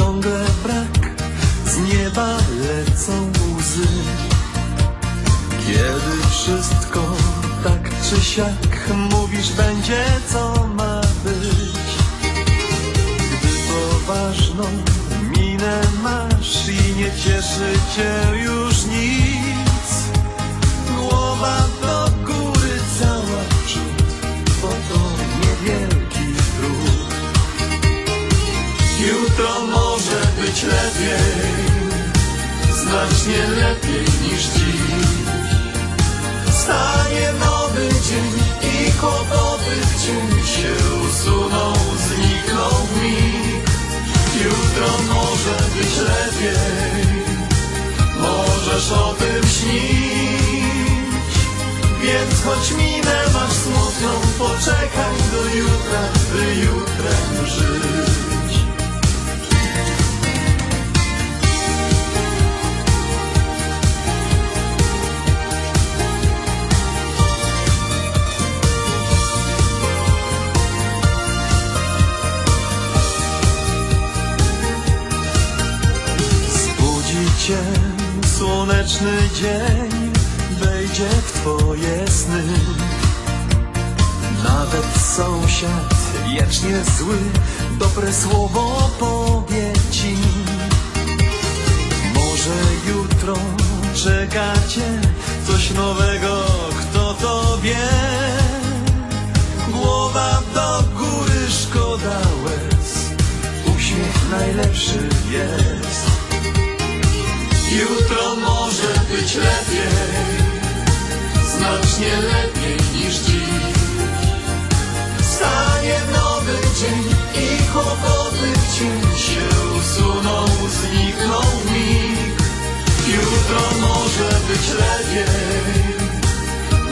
ciągle brak, z nieba lecą łzy. Kiedy wszystko tak czy siak mówisz będzie co znacznie lepiej niż dziś. Stanie nowy dzień i kłopoty w cień się usuną, znikną w mig. Jutro może być lepiej, możesz o tym śnić. Więc choć minę masz smutną, poczekaj do jutra, by jutrem Cię słoneczny dzień, wejdzie w twoje sny. Nawet sąsiad, wiecznie zły, dobre słowo powie ci. Może jutro czeka cię coś nowego, kto to wie. Głowa do góry, szkoda łez, uśmiech najlepszy jest. Jutro może być lepiej, znacznie lepiej niż dziś. Stanie nowy dzień i kłopoty w cień się usuną, znikną w mig. Jutro może być lepiej,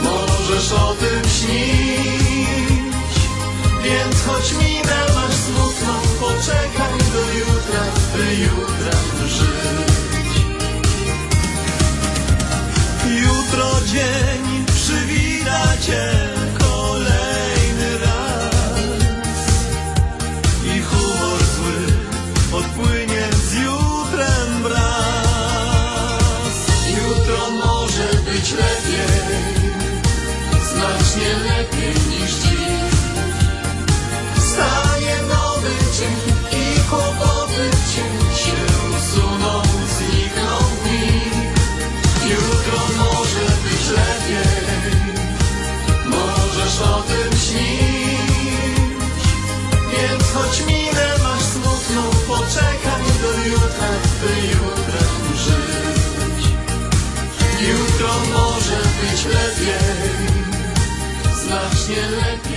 możesz o tym śnić. Więc choć minę możesz o tym śnić. Więc choć minę masz smutną, poczekaj do jutra, by jutrem żyć. Jutro może być lepiej, znacznie lepiej.